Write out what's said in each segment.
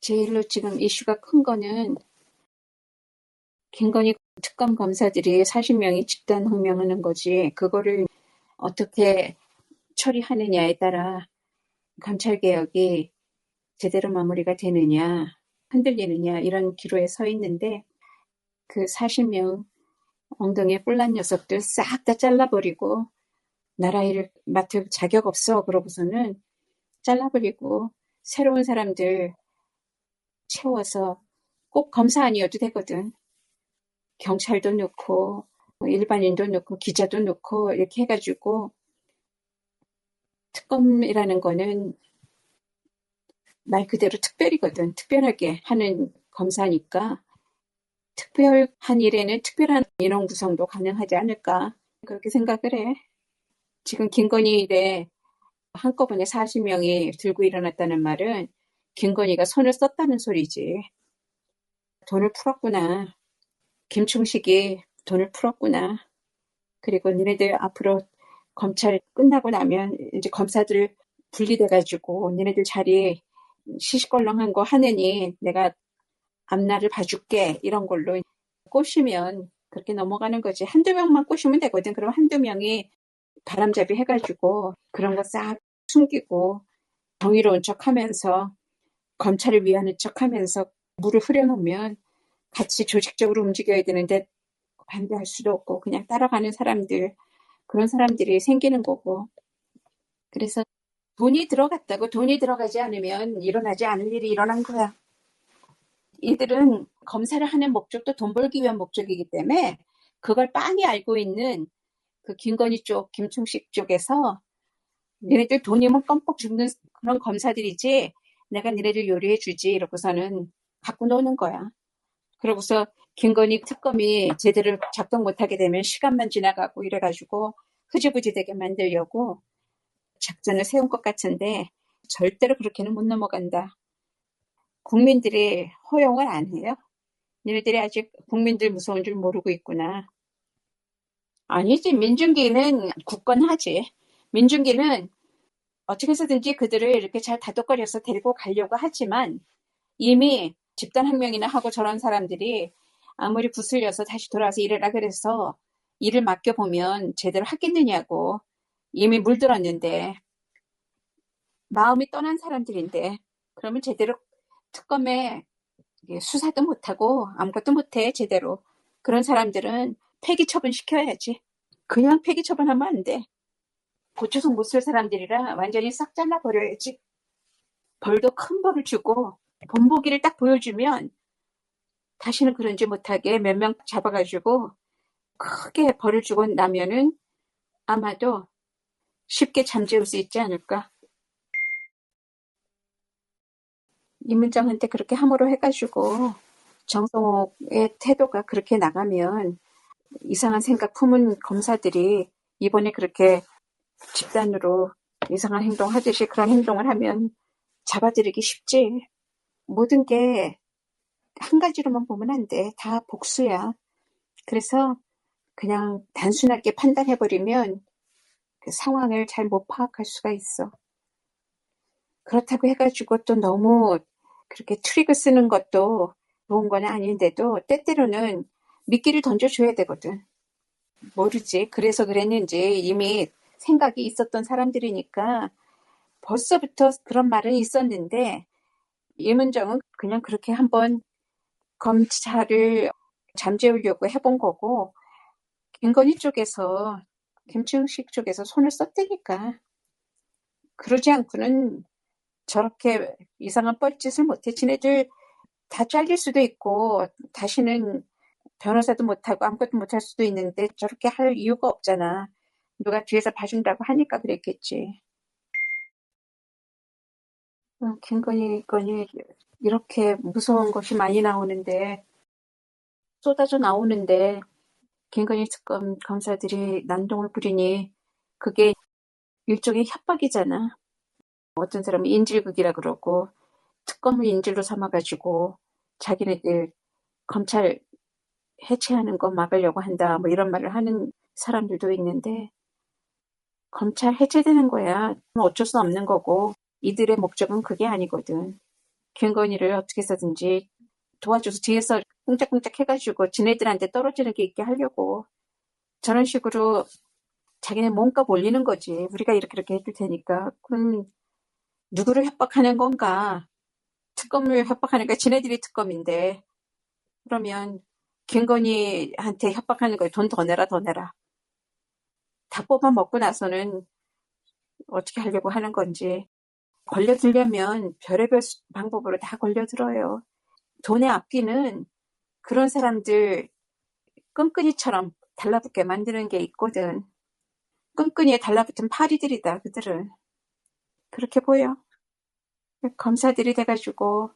제일로 지금 이슈가 큰 거는 김건희 특검 검사들이 40명이 집단 항명하는 거지. 그거를 어떻게 처리하느냐에 따라 검찰 개혁이 제대로 마무리가 되느냐, 흔들리느냐 이런 기로에 서 있는데 그 40명 엉덩이에 뿔난 녀석들 싹 다 잘라버리고 나라 일을 맡을 자격 없어 그러고서는 잘라버리고 새로운 사람들 채워서 꼭 검사 아니어도 되거든. 경찰도 넣고 일반인도 넣고 기자도 넣고 이렇게 해가지고 특검이라는 거는 말 그대로 특별이거든. 특별하게 하는 검사니까 특별한 일에는 특별한 인원 구성도 가능하지 않을까 그렇게 생각을 해. 지금 김건희 일에 한꺼번에 40명이 들고 일어났다는 말은 김건희가 손을 썼다는 소리지. 돈을 풀었구나. 김충식이 돈을 풀었구나. 그리고 니네들 앞으로 검찰 끝나고 나면 이제 검사들 분리돼가지고 니네들 자리 시시껄렁한 거 하느니 내가 앞날을 봐줄게 이런 걸로 꼬시면 그렇게 넘어가는 거지. 한두 명만 꼬시면 되거든. 그럼 한두 명이 바람잡이 해가지고 그런 거 싹 숨기고 정의로운 척 하면서 검찰을 위하는 척 하면서 물을 흐려놓으면 같이 조직적으로 움직여야 되는데 반대할 수도 없고 그냥 따라가는 사람들 그런 사람들이 생기는 거고 그래서 돈이 들어갔다고 돈이 들어가지 않으면 일어나지 않을 일이 일어난 거야. 이들은 검사를 하는 목적도 돈 벌기 위한 목적이기 때문에 그걸 빤히 알고 있는 그 김건희 쪽, 김충식 쪽에서 니네들 돈이면 껌뻑 죽는 그런 검사들이지 내가 니네들 요리해 주지 이러고서는 갖고 노는 거야. 그러고서 김건희 특검이 제대로 작동 못하게 되면 시간만 지나가고 이래가지고 흐지부지 되게 만들려고 작전을 세운 것 같은데 절대로 그렇게는 못 넘어간다. 국민들이 허용을 안 해요. 니네들이 아직 국민들 무서운 줄 모르고 있구나. 아니지. 민중기는 굳건하지. 민중기는 어떻게 해서든지 그들을 이렇게 잘 다독거려서 데리고 가려고 하지만 이미 집단 항명이나 하고 저런 사람들이 아무리 구슬려서 다시 돌아와서 일해라 그래서 일을 맡겨보면 제대로 하겠느냐고 이미 물들었는데 마음이 떠난 사람들인데 그러면 제대로 특검에 수사도 못하고 아무것도 못해 제대로. 그런 사람들은 폐기 처분 시켜야지. 그냥 폐기 처분하면 안 돼 고초성 못쓸 사람들이라 완전히 싹 잘라버려야지 벌도 큰 벌을 주고 본보기를 딱 보여주면 다시는 그런지 못하게 몇 명 잡아가지고 크게 벌을 주고 나면은 아마도 쉽게 잠재울 수 있지 않을까. 이문정한테 그렇게 함으로 해가지고 정성옥의 태도가 그렇게 나가면 이상한 생각 품은 검사들이 이번에 그렇게 집단으로 이상한 행동하듯이 그런 행동을 하면 잡아들이기 쉽지. 모든 게 한 가지로만 보면 안 돼. 다 복수야. 그래서 그냥 단순하게 판단해버리면 그 상황을 잘 못 파악할 수가 있어. 그렇다고 해가지고 또 너무 그렇게 트릭을 쓰는 것도 좋은 건 아닌데도 때때로는 미끼를 던져줘야 되거든. 모르지. 그래서 그랬는지 이미 생각이 있었던 사람들이니까 벌써부터 그런 말은 있었는데 이문정은 그냥 그렇게 한번 검찰을 잠재우려고 해본 거고 김건희 쪽에서 김충식 쪽에서 손을 썼다니까 그러지 않고는 저렇게 이상한 뻘짓을 못해 지네들 다 잘릴 수도 있고 다시는 변호사도 못하고 아무것도 못할 수도 있는데 저렇게 할 이유가 없잖아. 누가 뒤에서 봐준다고 하니까 그랬겠지. 어, 김건희 건이 이렇게 무서운 것이 많이 나오는데 쏟아져 나오는데 김건희 특검 검사들이 난동을 부리니 그게 일종의 협박이잖아. 어떤 사람은 인질극이라 그러고 특검을 인질로 삼아가지고 자기네들 검찰 해체하는 거 막으려고 한다 뭐 이런 말을 하는 사람들도 있는데 검찰 해체되는 거야. 어쩔 수 없는 거고 이들의 목적은 그게 아니거든. 김건희를 어떻게 해서든지 도와줘서 뒤에서 꿍짝꿍짝 해가지고 지네들한테 떨어지는 게 있게 하려고 저런 식으로 자기네 몸값 올리는 거지. 우리가 이렇게 이렇게 해줄 테니까. 그럼 누구를 협박하는 건가? 특검을 협박하니까 지네들이 특검인데 그러면 김건희한테 협박하는 거에 돈더 내라 더 내라. 다 뽑아 먹고 나서는 어떻게 하려고 하는 건지 걸려들려면 별의별 수- 방법으로 다 걸려들어요. 돈의 앞뒤는 그런 사람들 끈끈이처럼 달라붙게 만드는 게 있거든. 끈끈이에 달라붙은 파리들이다, 그들은. 그렇게 보여. 검사들이 돼가지고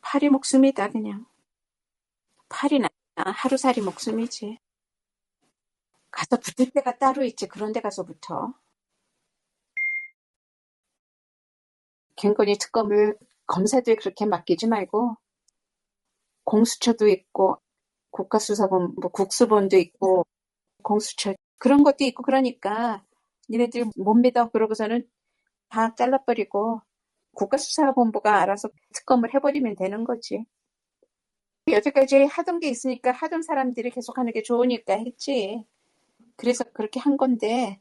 파리 목숨이다, 그냥. 파리나 하루살이 목숨이지. 가서 붙을 때가 따로 있지, 그런 데 가서 붙어. 김건희 특검을 검사들이 그렇게 맡기지 말고 공수처도 있고 국가수사본, 뭐 국수본도 있고 공수처 그런 것도 있고 그러니까 니네들 못 믿어 그러고서는 다 잘라버리고 국가수사본부가 알아서 특검을 해버리면 되는 거지. 여태까지 하던 게 있으니까 하던 사람들이 계속 하는 게 좋으니까 했지. 그래서 그렇게 한 건데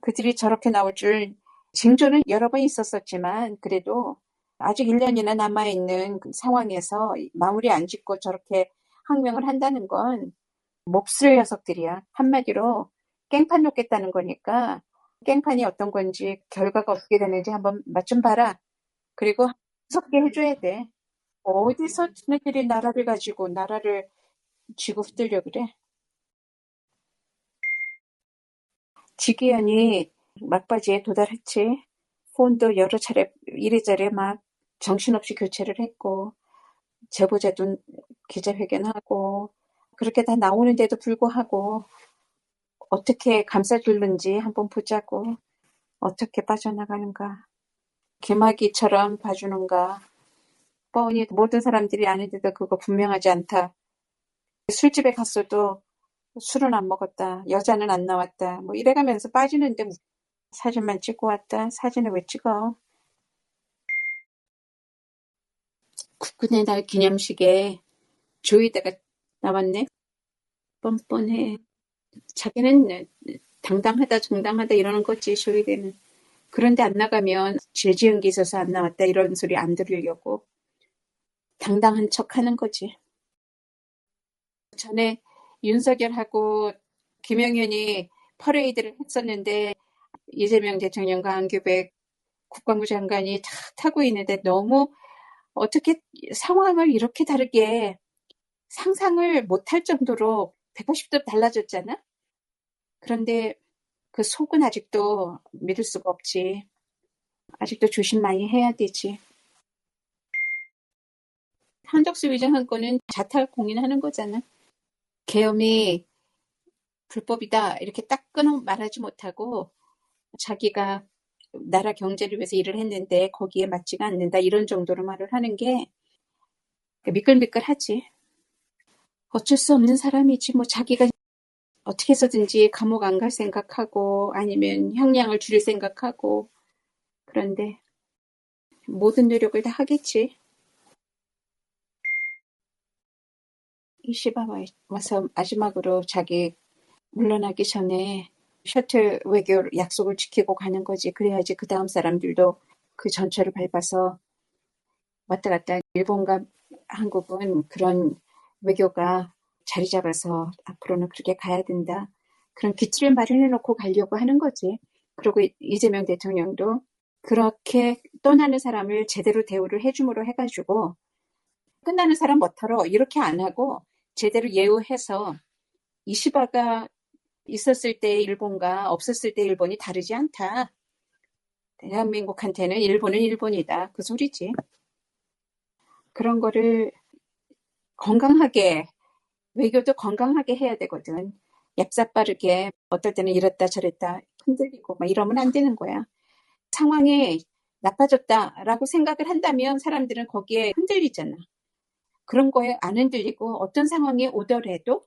그들이 저렇게 나올 줄 징조는 여러 번 있었었지만 그래도 아직 1년이나 남아있는 그 상황에서 마무리 안 짓고 저렇게 항명을 한다는 건 몹쓸 녀석들이야. 한마디로 깽판 놓겠다는 거니까 깽판이 어떤 건지 결과가 어떻게 되는지 한번 맛 좀 봐라. 그리고 무섭게 해줘야 돼. 어디서 지네들이 나라를 가지고 나라를 쥐고 흔들려 그래. 지기현이 막바지에 도달했지. 폰도 여러 차례 이래저래 막 정신없이 교체를 했고 제보자도 기자회견하고 그렇게 다 나오는데도 불구하고 어떻게 감싸줄는지 한번 보자고. 어떻게 빠져나가는가. 개마기처럼 봐주는가. 뻔히 모든 사람들이 아는데도 그거 분명하지 않다. 술집에 갔어도 술은 안 먹었다. 여자는 안 나왔다. 뭐 이래가면서 빠지는데 사진만 찍고 왔다. 사진을 왜 찍어? 국군의 날 기념식에 조이다가 나왔네. 뻔뻔해. 자기는 당당하다, 정당하다 이러는 거지, 조이대는. 그런데 안 나가면 죄지은 게 있어서 안 나왔다 이런 소리 안 들으려고 당당한 척 하는 거지. 전에 윤석열하고 김영현이 퍼레이드를 했었는데 이재명 대통령과 안규백 국방부 장관이 다 타고 있는데 너무 어떻게 상황을 이렇게 다르게 상상을 못할 정도로 180도 달라졌잖아? 그런데 그 속은 아직도 믿을 수가 없지. 아직도 조심 많이 해야 되지. 한덕수 위장한 거는 자탈 공인하는 거잖아. 계엄이 불법이다 이렇게 딱 끊어 말하지 못하고 자기가 나라 경제를 위해서 일을 했는데 거기에 맞지가 않는다 이런 정도로 말을 하는 게 미끌미끌하지. 어쩔 수 없는 사람이지 뭐 자기가 어떻게 해서든지 감옥 안 갈 생각하고 아니면 형량을 줄일 생각하고 그런데 모든 노력을 다 하겠지. 이시바 와서 마지막으로 자기 물러나기 전에 셔틀 외교 약속을 지키고 가는 거지. 그래야지 그 다음 사람들도 그 전철을 밟아서 왔다 갔다 일본과 한국은 그런 외교가 자리 잡아서 앞으로는 그렇게 가야 된다. 그런 기틀을 마련해 놓고 가려고 하는 거지. 그리고 이- 이재명 대통령도 그렇게 떠나는 사람을 제대로 대우를 해줌으로 해가지고 끝나는 사람 못하러 이렇게 안 하고 제대로 예우해서 이시바가 있었을 때 일본과 없었을 때 일본이 다르지 않다. 대한민국한테는 일본은 일본이다. 그 소리지. 그런 거를 건강하게, 외교도 건강하게 해야 되거든. 얍삽 빠르게 어떨 때는 이랬다 저랬다 흔들리고 막 이러면 안 되는 거야. 상황이 나빠졌다라고 생각을 한다면 사람들은 거기에 흔들리잖아. 그런 거에 안 흔들리고 어떤 상황이 오더라도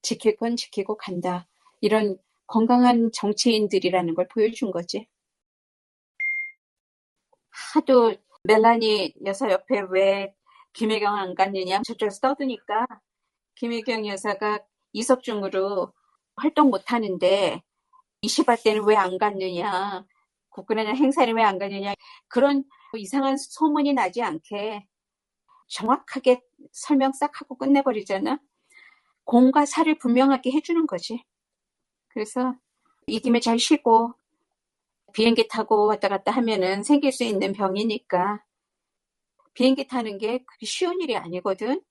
지킬 건 지키고 간다. 이런 건강한 정치인들이라는 걸 보여준 거지. 하도 멜라니 여사 옆에 왜 김혜경 안 갔느냐 저쪽에서 떠드니까 김혜경 여사가 이석중으로 활동 못 하는데 이시바 때는 왜 안 갔느냐 국군의 행사를 왜 안 갔느냐 그런 이상한 소문이 나지 않게 정확하게 설명 싹 하고 끝내버리잖아. 공과 사를 분명하게 해주는 거지. 그래서 이 김에 잘 쉬고 비행기 타고 왔다 갔다 하면은 생길 수 있는 병이니까 비행기 타는 게 그게 쉬운 일이 아니거든.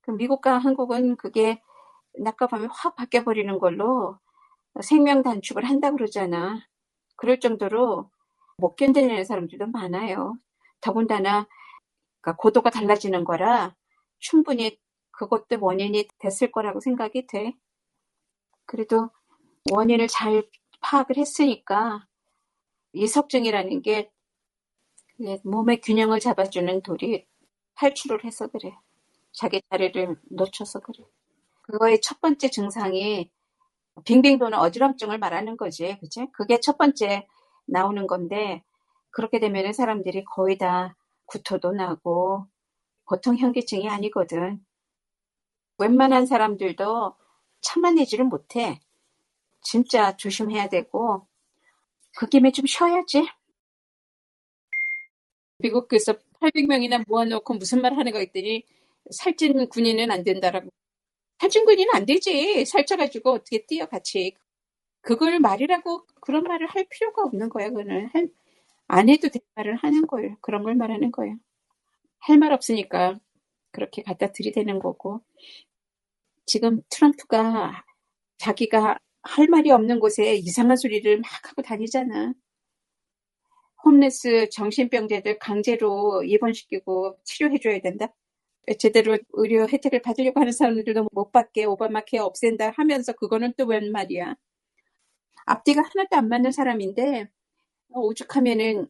그 미국과 한국은 그게 낮과 밤이 확 바뀌어버리는 걸로 생명 단축을 한다 그러잖아. 그럴 정도로 못 견디는 사람들도 많아요. 더군다나 그러니까 고도가 달라지는 거라 충분히 그것도 원인이 됐을 거라고 생각이 돼. 그래도 원인을 잘 파악을 했으니까 이석증이라는 게 몸의 균형을 잡아주는 돌이 탈출을 해서 그래. 자기 자리를 놓쳐서 그래. 그거의 첫 번째 증상이 빙빙 도는 어지럼증을 말하는 거지. 그치? 그게 첫 번째 나오는 건데 그렇게 되면 사람들이 거의 다 구토도 나고 보통 현기증이 아니거든. 웬만한 사람들도 참아내지를 못해. 진짜 조심해야 되고 그 김에 좀 쉬어야지. 미국에서 800명이나 모아놓고 무슨 말 하는 거 있더니 살찐 군인은 안 된다라고. 살찐 군인은 안 되지. 살쪄가지고 어떻게 뛰어 같이. 그걸 말이라고 그런 말을 할 필요가 없는 거야. 그거는 할- 안 해도 될 말을 하는 거예요. 그런 걸 말하는 거예요. 할 말 없으니까 그렇게 갖다 들이대는 거고. 지금 트럼프가 자기가 할 말이 없는 곳에 이상한 소리를 막 하고 다니잖아. 홈레스 정신병자들 강제로 입원시키고 치료해줘야 된다. 제대로 의료 혜택을 받으려고 하는 사람들도 못 받게 오바마 케어 없앤다 하면서 그거는 또 웬 말이야. 앞뒤가 하나도 안 맞는 사람인데 어, 오죽하면은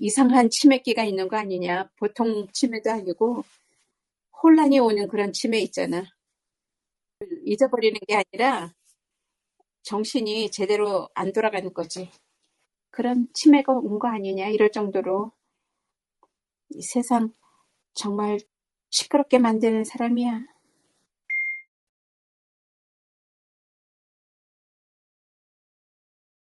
이상한 치매기가 있는 거 아니냐. 보통 치매도 아니고 혼란이 오는 그런 치매 있잖아. 잊어버리는 게 아니라 정신이 제대로 안 돌아가는 거지. 그런 치매가 온 거 아니냐 이럴 정도로 이 세상 정말 시끄럽게 만드는 사람이야.